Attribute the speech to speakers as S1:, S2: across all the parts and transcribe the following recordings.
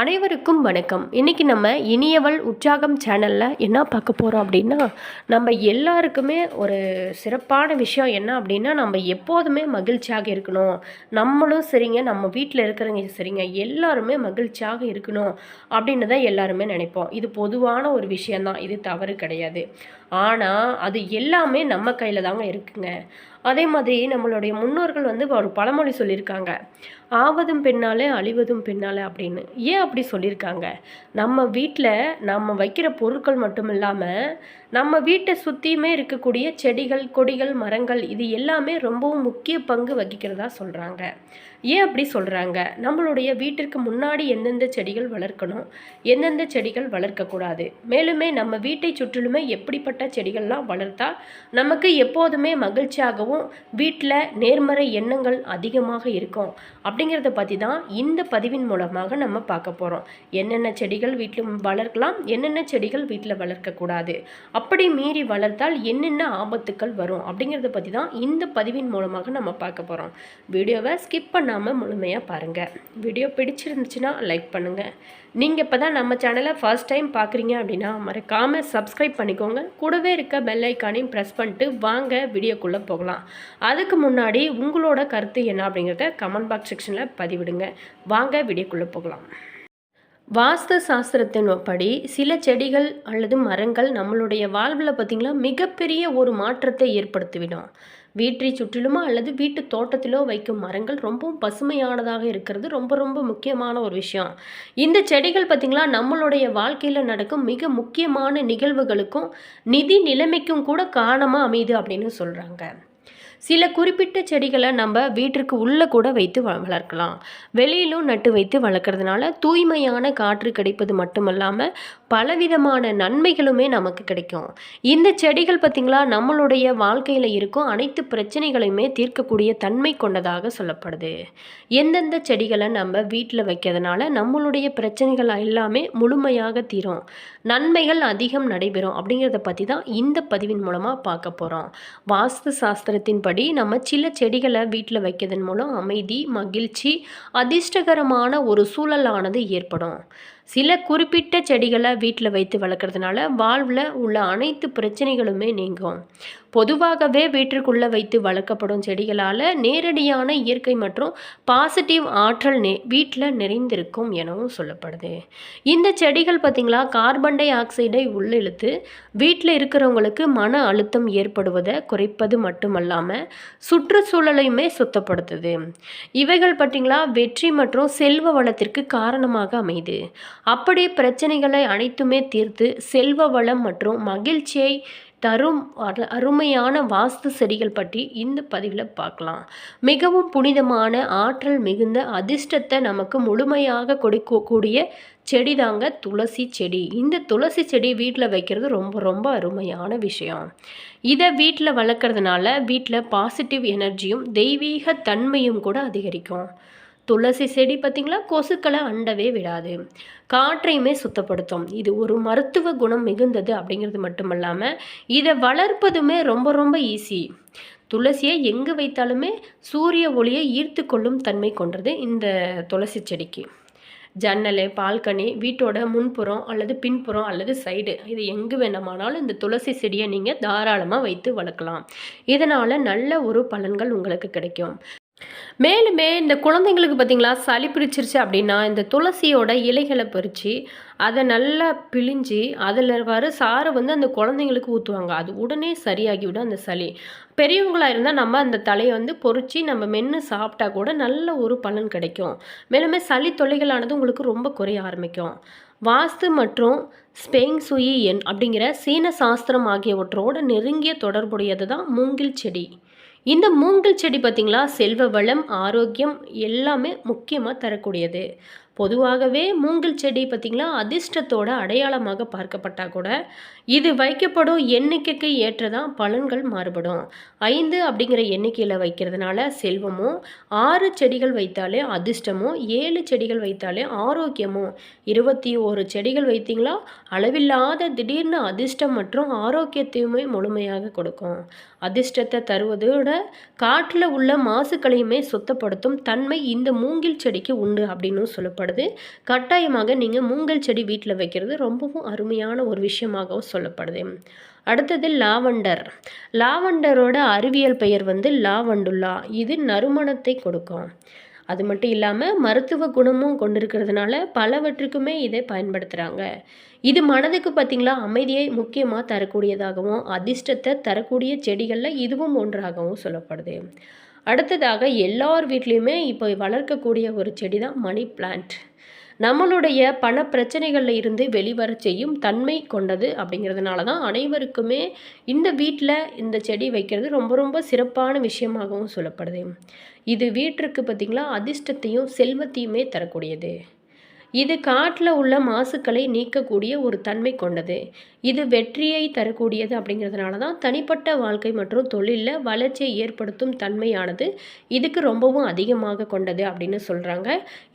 S1: அனைவருக்கும் வணக்கம். இன்றைக்கி நம்ம இனியவள் உற்சாகம் சேனலில் என்ன பார்க்க போகிறோம் அப்படின்னா நம்ம எல்லாருக்குமே ஒரு சிறப்பான விஷயம் என்ன அப்படின்னா நம்ம எப்போதுமே மகிழ்ச்சியாக இருக்கணும். நம்மளும் சரிங்க நம்ம வீட்டில் இருக்கிறவங்க சரிங்க எல்லாருமே மகிழ்ச்சியாக இருக்கணும் அப்படின்னு தான் எல்லாருமே நினைப்போம். இது பொதுவான ஒரு விஷயந்தான் இது தவறு கிடையாது. ஆனால் அது எல்லாமே நம்ம கையில் தாங்க இருக்குங்க. அதே மாதிரி நம்மளுடைய முன்னோர்கள் வந்து ஒரு பழமொழி சொல்லியிருக்காங்க. ஆவதும் பெண்ணாலே அழிவதும் பெண்ணாலே அப்படின்னு. ஏன் அப்படி சொல்லியிருக்காங்க? நம்ம வீட்டில் நம்ம வைக்கிற பொருட்கள் மட்டும் இல்லாமல் நம்ம வீட்டை சுற்றியுமே இருக்கக்கூடிய செடிகள் கொடிகள் மரங்கள் இது எல்லாமே ரொம்பவும் முக்கிய பங்கு வகிக்கிறதா சொல்கிறாங்க ஏன் அப்படி சொல்கிறாங்க நம்மளுடைய வீட்டிற்கு முன்னாடி எந்தெந்த செடிகள் வளர்க்கணும்? எந்தெந்த செடிகள் வளர்க்கக்கூடாது? மேலுமே நம்ம வீட்டை சுற்றிலுமே எப்படிப்பட்ட செடிகள்லாம் வளர்த்தா நமக்கு எப்போதுமே மகிழ்ச்சியாகவும் வீட்டில் நேர்மறை எண்ணங்கள் அதிகமாக இருக்கும். அப்படிங்கிறத பற்றி தான் இந்த பதிவின் மூலமாக நம்ம பார்க்க போகிறோம் என்னென்ன செடிகள் வீட்டில் வளர்க்கலாம் என்னென்ன செடிகள் வீட்டில் வளர்க்கக்கூடாது அப்படி மீறி வளர்த்தால் என்னென்ன ஆபத்துக்கள் வரும்? அப்படிங்கிறத பற்றி தான் இந்த பதிவின் மூலமாக நம்ம பார்க்க போகிறோம் வீடியோவை ஸ்கிப் பண்ணாமல் முழுமையாக பாருங்கள் வீடியோ பிடிச்சிருந்துச்சுன்னா லைக் பண்ணுங்கள் நீங்கள் இப்போ தான் நம்ம சேனலை ஃபர்ஸ்ட் டைம் பார்க்குறீங்க அப்படின்னா மறக்காமல் சப்ஸ்கிரைப் பண்ணிக்கோங்க. கூடவே இருக்க பெல் ஐக்கானையும் ப்ரெஸ் பண்ணிட்டு வாங்க வீடியோக்குள்ளே போகலாம். அதுக்கு முன்னாடி உங்களோட கருத்து என்ன அப்படிங்கிறத கமெண்ட் பாக்ஸ் செக்ஷனில் பதிவிடுங்க. வாங்க வீடியோக்குள்ளே போகலாம். வாஸ்து சாஸ்திரத்தின் படி சில செடிகள் அல்லது மரங்கள் நம்மளுடைய வாழ்வில் பார்த்திங்கன்னா மிகப்பெரிய ஒரு மாற்றத்தை ஏற்படுத்திவிடும். வீட்டை சுற்றிலுமோ அல்லது வீட்டு தோட்டத்திலோ வைக்கும் மரங்கள் ரொம்பவும் பசுமையானதாக இருக்கிறது. ரொம்ப ரொம்ப முக்கியமான ஒரு விஷயம். இந்த செடிகள் பார்த்திங்களா நம்மளுடைய வாழ்க்கையில் நடக்கும் மிக முக்கியமான நிகழ்வுகளுக்கும் நிதி நிலைமைக்கும் கூட காரணமாக அமையுது அப்படின்னு சொல்கிறாங்க சில குறிப்பிட்ட செடிகளை நம்ம வீட்டிற்கு உள்ளே கூட வைத்து வ வளர்க்கலாம். வெளியிலும் நட்டு வைத்து வளர்க்குறதுனால தூய்மையான காற்று கிடைப்பது மட்டுமல்லாமல் பலவிதமான நன்மைகளுமே நமக்கு கிடைக்கும். இந்த செடிகள் பார்த்திங்களா நம்மளுடைய வாழ்க்கையில் இருக்கும் அனைத்து பிரச்சனைகளையுமே தீர்க்கக்கூடிய தன்மை கொண்டதாக சொல்லப்படுது. எந்தெந்த செடிகளை நம்ம வீட்டில் வைக்கிறதுனால நம்மளுடைய பிரச்சனைகள் எல்லாமே முழுமையாக தீரும். நன்மைகள் அதிகம் நடைபெறும் அப்படிங்கிறத பற்றி தான் இந்த பதிவின் மூலமாக பார்க்க போகிறோம் வாஸ்து சாஸ்திரத்தின் படி நம்ம சில செடிகளை வீட்டில் வைக்கிறதன் மூலம் அமைதி மகிழ்ச்சி அதிர்ஷ்டகரமான ஒரு சூழலானது ஏற்படும். சில குறிப்பிட்ட செடிகளை வீட்டில் வைத்து வளர்க்குறதுனால வாழ்வில் உள்ள அனைத்து பிரச்சனைகளுமே நீங்கும். பொதுவாகவே வீட்டிற்குள்ளே வைத்து வளர்க்கப்படும் செடிகளால் நேரடியான இயற்கை மற்றும் பாசிட்டிவ் ஆற்றல் நே வீட்டில் நிறைந்திருக்கும் எனவும் சொல்லப்படுது. இந்த செடிகள் பார்த்திங்களா கார்பன் டை ஆக்சைடை உள்ளிழுத்து வீட்டில் இருக்கிறவங்களுக்கு மன அழுத்தம் ஏற்படுவதை குறைப்பது மட்டுமல்லாமல் சுற்றுச்சூழலையுமே சுத்தப்படுத்துது. இவைகள் பார்த்திங்களா வெற்றி மற்றும் செல்வ வளத்திற்கு காரணமாக அமையுது. அப்படி பிரச்சனைகளை அனைத்துமே தீர்த்து செல்வ வளம் மற்றும் மகிழ்ச்சியை தரும் அருமையான வாஸ்து செடிகள் பற்றி இந்த பதிவில் பார்க்கலாம். மிகவும் புனிதமான ஆற்றல் மிகுந்த அதிர்ஷ்டத்தை நமக்கு முழுமையாக கொடுக்கக்கூடிய செடி தாங்க துளசி செடி. இந்த துளசி செடி வீட்டில் வைக்கிறது ரொம்ப ரொம்ப அருமையான விஷயம். இதை வீட்டில் வளர்க்குறதுனால வீட்டில் பாசிட்டிவ் எனர்ஜியும் தெய்வீக தன்மையும் கூட அதிகரிக்கும். துளசி செடி பார்த்திங்களா? கொசுக்களை அண்டவே விடாது. காற்றையுமே சுத்தப்படுத்தும். இது ஒரு மருத்துவ குணம் மிகுந்தது அப்படிங்கிறது மட்டும் இல்லாமல் இதை வளர்ப்பதுமே ரொம்ப ரொம்ப ஈஸி துளசியை எங்கே வைத்தாலுமே சூரிய ஒளியை ஈர்த்து கொள்ளும் தன்மை கொண்டது இந்த துளசி செடிக்கு. ஜன்னல் பால்கனி வீட்டோட முன்புறம் அல்லது பின்புறம் அல்லது சைடு இது எங்கே வேணுமானாலும் இந்த துளசி செடியை நீங்கள் தாராளமாக வைத்து வளர்க்கலாம். இதனால் நல்ல ஒரு பலன்கள் உங்களுக்கு கிடைக்கும். மேலுமே இந்த குழந்தைங்களுக்கு பார்த்திங்களா சளி பிடிச்சிருச்சு அப்படின்னா இந்த துளசியோட இலைகளை பறித்து அதை நல்லா பிழிஞ்சு அதில் வர சாரை வந்து அந்த குழந்தைங்களுக்கு ஊற்றுவாங்க அது உடனே சரியாகிவிடும் அந்த சளி. பெரியவங்களாக இருந்தால் நம்ம அந்த தலையை வந்து பொறிச்சு நம்ம மென்று சாப்பிட்டா கூட நல்ல ஒரு பலன் கிடைக்கும். மேலுமே சளி தொல்லைகளானது உங்களுக்கு ரொம்ப குறைய ஆரம்பிக்கும். வாஸ்து மற்றும் ஸ்பெயின் சுயி என் அப்படிங்கிற சீன சாஸ்திரம் ஆகியவற்றோடு நெருங்கிய தொடர்புடையது தான் மூங்கில் செடி. இந்த மூங்கில் செடி பார்த்திங்களா? செல்வ வளம் ஆரோக்கியம் எல்லாமே முக்கியமாக தரக்கூடியது. பொதுவாகவே மூங்கில் செடி பார்த்திங்களா? அதிர்ஷ்டத்தோட அடையாளமாக பார்க்கப்பட்டால் கூட இது வைக்கப்படும் எண்ணிக்கைக்கு ஏற்றதான் பலன்கள் மாறுபடும். ஐந்து அப்படிங்கிற எண்ணிக்கையில் வைக்கிறதுனால செல்வமும் ஆறு செடிகள் வைத்தாலே அதிர்ஷ்டமும் ஏழு செடிகள் வைத்தாலே ஆரோக்கியமும். இருபத்தி ஒரு செடிகள் வைத்தீங்களா? அளவில்லாத திடீர்னு அதிர்ஷ்டம் மற்றும் ஆரோக்கியத்தையுமே முழுமையாக கொடுக்கும். அதிர்ஷ்டத்தை தருவதோட காற்றில் உள்ள மாசுக்களையுமே சுத்தப்படுத்தும் தன்மை இந்த மூங்கில் செடிக்கு உண்டு அப்படின்னு சொல்லப்படுது. கட்டாயமாக நீங்கள் மூங்கில் செடி வீட்டில் வைக்கிறது ரொம்பவும் அருமையான ஒரு விஷயமாகவும் சொல்லப்படுது. அடுத்தது லாவண்டர். லாவண்டரோட அறிவியல் பெயர் வந்து லாவண்டுல்லா. இது நறுமணத்தை கொடுக்கும். அது மட்டும் இல்லாமல் மருத்துவ குணமும் கொண்டிருக்கிறதுனால பலவற்றுக்குமே இதை பயன்படுத்துகிறாங்க இது மனதுக்கு பார்த்திங்களா அமைதியை முக்கியமாக தரக்கூடியதாகவும் அதிர்ஷ்டத்தை தரக்கூடிய செடிகளில் இதுவும் ஒன்றாகவும் சொல்லப்படுது. அடுத்ததாக எல்லார் வீட்லேயுமே இப்போ வளர்க்கக்கூடிய ஒரு செடி தான் மணி பிளான்ட். நம்மளுடைய பண பிரச்சனைகளில் இருந்து வெளிவர செய்யும் தன்மை கொண்டது அப்படிங்கிறதுனால தான் அனைவருக்குமே இந்த வீட்டில் இந்த செடி வைக்கிறது ரொம்ப ரொம்ப சிறப்பான விஷயமாகவும் சொல்லப்படுது. இது வீட்டிற்கு பார்த்திங்களா அதிர்ஷ்டத்தையும் செல்வத்தையுமே தரக்கூடியது. இது காட்டில் உள்ள மாசுக்களை நீக்கக்கூடிய ஒரு தன்மை கொண்டது. இது வெற்றியை தரக்கூடியது அப்படிங்கிறதுனால தான் தனிப்பட்ட வாழ்க்கை மற்றும் தொழிலில் வளர்ச்சியை ஏற்படுத்தும் தன்மையானது இதுக்கு ரொம்பவும் அதிகமாக கொண்டது அப்படின்னு சொல்கிறாங்க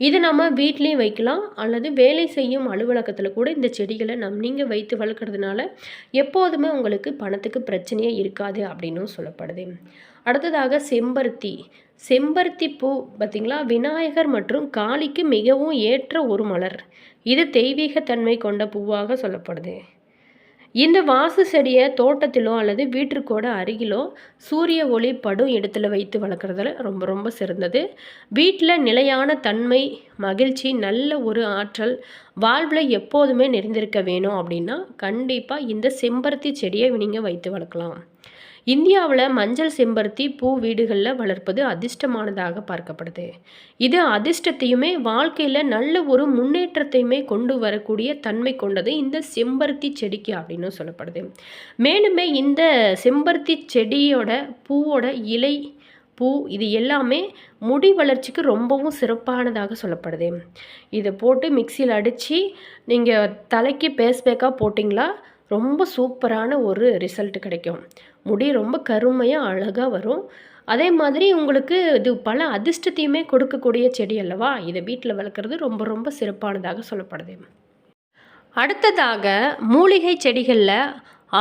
S1: இது நம்ம வீட்லேயும் வைக்கலாம் அல்லது வேலை செய்யும் அலுவலகத்தில் கூட இந்த செடிகளை நம் நீங்கள் வைத்து வளர்க்குறதுனால எப்போதுமே உங்களுக்கு பணத்துக்கு பிரச்சனையே இருக்காது அப்படின்னும் சொல்லப்படுது. அடுத்ததாக செம்பருத்தி. செம்பருத்தி பூ பார்த்திங்களா விநாயகர் மற்றும் காளிக்கு மிகவும் ஏற்ற ஒரு மலர். இது தெய்வீகத்தன்மை கொண்ட பூவாக சொல்லப்படுது. இந்த வாசு செடியை தோட்டத்திலோ அல்லது வீட்டிற்கோட அருகிலோ சூரிய ஒளி படும் இடத்துல வைத்து வளர்க்குறதுல ரொம்ப ரொம்ப சிறந்தது. வீட்டில் நிலையான தன்மை மகிழ்ச்சி நல்ல ஒரு ஆற்றல் வாழ்வில் எப்போதுமே நிறைந்திருக்க வேணும் அப்படின்னா கண்டிப்பாக இந்த செம்பருத்தி செடியை நீங்கள் வைத்து வளர்க்கலாம். இந்தியாவில் மஞ்சள் செம்பருத்தி பூ வீடுகளில் வளர்ப்பது அதிர்ஷ்டமானதாக பார்க்கப்படுது. இது அதிர்ஷ்டத்தையுமே வாழ்க்கையில் நல்ல ஒரு முன்னேற்றத்தையுமே கொண்டு வரக்கூடிய தன்மை கொண்டது இந்த செம்பருத்தி செடிக்கு அப்படின்னு சொல்லப்படுது. மேலுமே இந்த செம்பருத்தி செடியோட பூவோட இலை பூ இது எல்லாமே முடி வளர்ச்சிக்கு ரொம்பவும் சிறப்பானதாக சொல்லப்படுது. இதை போட்டு மிக்சியில் அடித்து நீங்கள் தலைக்கு பேஸ்பேக்காக போட்டிங்களா? ரொம்ப சூப்பரான ஒரு ரிசல்ட் கிடைக்கும். முடி ரொம்ப கருமையாக அழகாக வரும். அதே மாதிரி உங்களுக்கு இது பல அதிர்ஷ்டத்தையுமே கொடுக்கக்கூடிய செடி அல்லவா? இதை வீட்டில் வளர்க்குறது ரொம்ப ரொம்ப சிறப்பானதாக சொல்லப்படுது. அடுத்ததாக மூலிகை செடிகளில்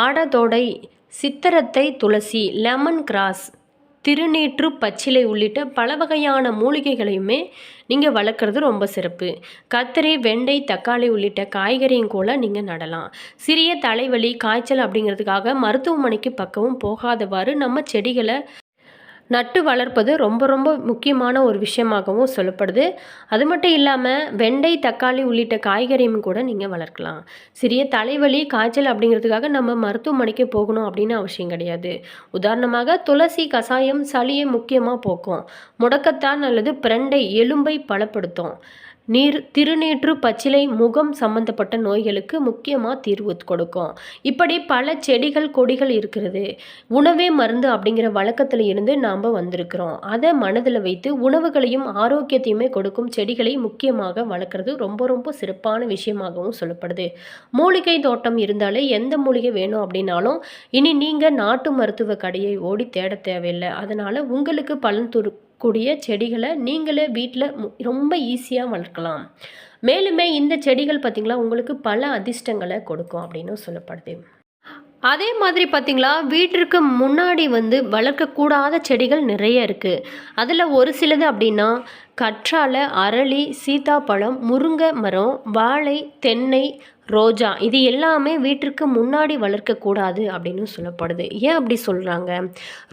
S1: ஆடதோடை சித்திரத்தை துளசி லெமன் கிராஸ் திருநீற்று பச்சிலை உள்ளிட்ட பல வகையான மூலிகைகளையுமே நீங்கள் வளர்க்குறது ரொம்ப சிறப்பு. கத்திரி வெண்டை தக்காளி உள்ளிட்ட காய்கறியும் கூட நீங்கள் நடலாம். சிறிய தலைவலி காய்ச்சல் அப்படிங்கிறதுக்காக மருத்துவமனைக்கு பக்கமும் போகாதவாறு நம்ம செடிகளை நட்டு வளர்ப்பது ரொம்ப ரொம்ப முக்கியமான ஒரு விஷயமாகவும் சொல்லப்படுது. அது மட்டும் இல்லாமல் வெண்டை தக்காளி உள்ளிட்ட காய்கறியும் கூட நீங்கள் வளர்க்கலாம். சிறிய தலைவலி காய்ச்சல் அப்படிங்கிறதுக்காக நம்ம மருத்துவமனைக்கு போகணும் அப்படின்னு அவசியம் கிடையாது. உதாரணமாக துளசி கசாயம் சளியை முக்கியமாக போக்கும். முடக்கத்தான் அல்லது பிரண்டை எலும்பை பலப்படுத்தும். நீர் திருநீற்று பச்சிலை முகம் சம்பந்தப்பட்ட நோய்களுக்கு முக்கியமாக தீர்வு கொடுக்கும். இப்படி பல செடிகள் கொடிகள் இருக்கிறது. உணவே மருந்து அப்படிங்கிற வழக்கத்தில் இருந்து நாம் வந்திருக்கிறோம். அதை மனதில் வைத்து உணவுகளையும் ஆரோக்கியத்தையுமே கொடுக்கும் செடிகளை முக்கியமாக வளர்க்குறது ரொம்ப ரொம்ப சிறப்பான விஷயமாகவும் சொல்லப்படுது. மூலிகை தோட்டம் இருந்தாலே எந்த மூலிகை வேணும் அப்படின்னாலும் இனி நீங்கள் நாட்டு மருத்துவ கடையை ஓடி தேட தேவையில்லை. அதனால் உங்களுக்கு பலன் துரு கூடிய செடிகளை நீங்களே வீட்டில் ரொம்ப ஈஸியாக வளர்க்கலாம். மேலுமே இந்த செடிகள் பார்த்திங்களா உங்களுக்கு பல அதிர்ஷ்டங்களை கொடுக்கும் அப்படின்னு சொல்லப்படுது. அதே மாதிரி பார்த்திங்களா வீட்டிற்கு முன்னாடி வந்து வளர்க்கக்கூடாத செடிகள் நிறைய இருக்குது அதில் ஒரு சிலது அப்படின்னா கற்றாழை அரளி சீத்தாப்பழம் முருங்கை மரம் வாழை தென்னை ரோஜா இது எல்லாமே வீட்டிற்கு முன்னாடி வளர்க்கக்கூடாது அப்படின்னு சொல்லப்படுது. ஏன் அப்படி சொல்கிறாங்க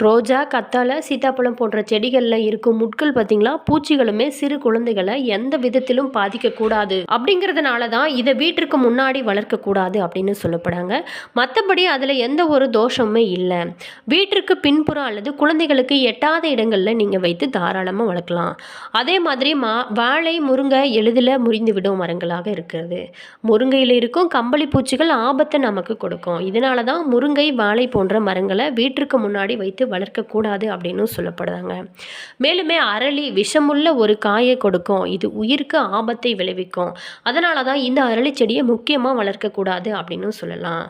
S1: ரோஜா கத்தாழை சீத்தாப்பழம் போன்ற செடிகளில் இருக்கும் முட்கள் பார்த்திங்களா பூச்சிகளுமே சிறு குழந்தைகளை எந்த விதத்திலும் பாதிக்கக்கூடாது அப்படிங்கிறதுனால தான் இதை வீட்டிற்கு முன்னாடி வளர்க்கக்கூடாது அப்படின்னு சொல்லப்படுறாங்க மற்றபடி அதில் எந்த ஒரு தோஷமுமே இல்லை. வீட்டிற்கு பின்புறம் அல்லது குழந்தைகளுக்கு எட்டாத இடங்களில் நீங்கள் வைத்து தாராளமாக வளர்க்கலாம். அதே மாதிரி மா வாழை முருங்கை எளிதில் முறிந்துவிடும் மரங்களாக இருக்கிறது. முருங்கையில் இருக்கும். கம்பளி பூச்சிகள் ஆபத்தை நமக்கு கொடுக்கும். இதனால தான் முருங்கை வாழை போன்ற மரங்களை வீட்டிற்கு முன்னாடி வைத்து வளர்க்கக்கூடாது அப்படின்னு சொல்லப்படுறாங்க. மேலுமே அரளி விஷமுள்ள ஒரு காயை கொடுக்கும். இது உயிருக்கு ஆபத்தை விளைவிக்கும். அதனால தான் இந்த அரளி செடியை முக்கியமாக வளர்க்கக்கூடாது அப்படின்னு சொல்லலாம்.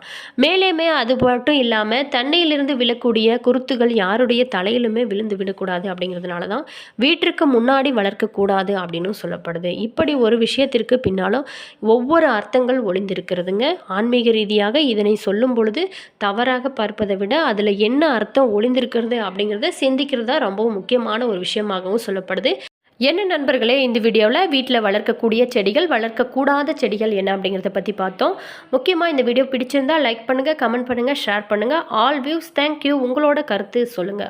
S1: மேலேமே அது மட்டும் இல்லாமல் தண்ணியிலிருந்து விழக்கூடிய குருத்துகள் யாருடைய தலையிலுமே விழுந்து விடக்கூடாது அப்படிங்கிறதுனால தான் வீட்டிற்கு முன்னாடி வளர்க்கக்கூடாது அப்படின்னு சொல்லப்படுது. இப்படி ஒரு விஷயத்திற்கு பின்னாலும் ஒவ்வொரு அர்த்தங்கள் ஒளிந்திருக்கிறதுங்க. ஆன்மீக ரீதியாக இதனை சொல்லும் பொழுது தவறாக பார்ப்பதை விட அதில் என்ன அர்த்தம் ஒளிந்திருக்கிறது அப்படிங்கிறத சிந்திக்கிறது தான் ரொம்பவும் முக்கியமான ஒரு விஷயமாகவும் சொல்லப்படுது. என்ன நண்பர்களே இந்த வீடியோவில் வீட்டில் வளர்க்கக்கூடிய செடிகள் வளர்க்கக்கூடாத செடிகள் என்ன அப்படிங்கிறத பற்றி பார்த்தோம். முக்கியமாக இந்த வீடியோ பிடிச்சிருந்தா லைக் பண்ணுங்கள் கமெண்ட் பண்ணுங்கள் ஷேர் பண்ணுங்கள் ஆல் வியூஸ் தேங்க்யூ உங்களோட கருத்து சொல்லுங்கள்